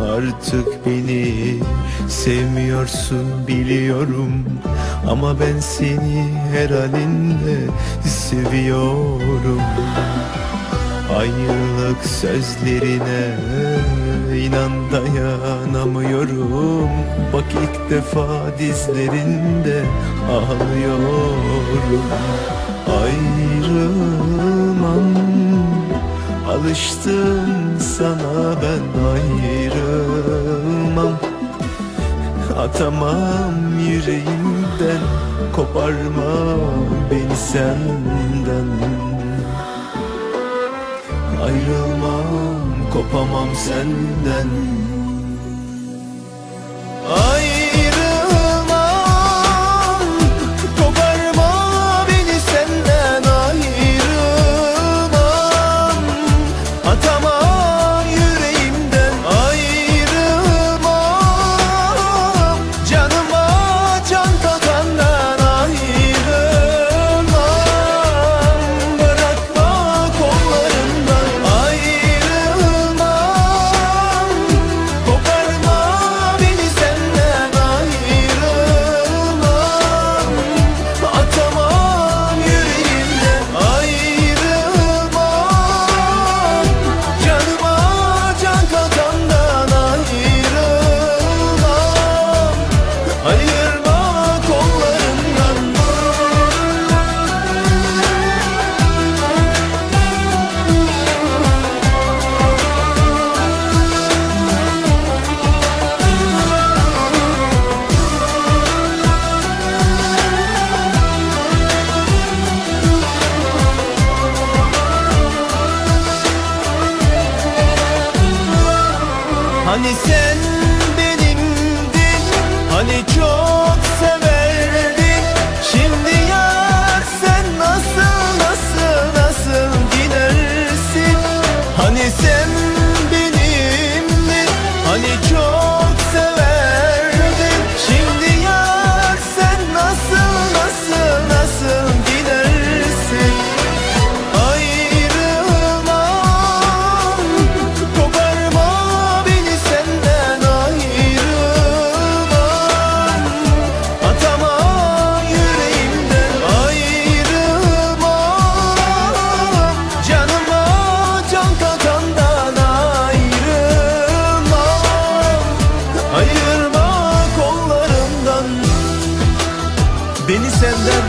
artık beni. Sevmiyorsun biliyorum. Ama ben seni her halinde seviyorum. Ayrılık sözlerine inan dayanamıyorum. Bak ilk defa dizlerinde ağlıyorum. Ayrılmam Alıştım sana ben ayrılmam. Atamam yüreğimden Koparma beni senden. Ayrılmam kopamam senden Hani sen benimdin Hani çok severdin. Şimdi yar sen nasıl nasıl nasıl gidersin? Hani sen benimdin Hani çok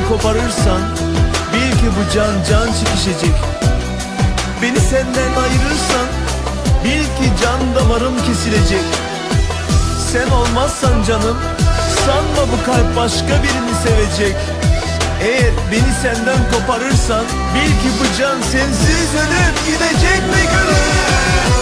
koparırsan Bil ki bu can can çekişecek. Beni senden ayırırsan Bil ki can damarım kesilecek. Sen olmazsan canım Sanma bu kalp başka birini sevecek. Eğer beni senden koparırsan Bil ki bu can sensiz ölüp gidecek mi gönül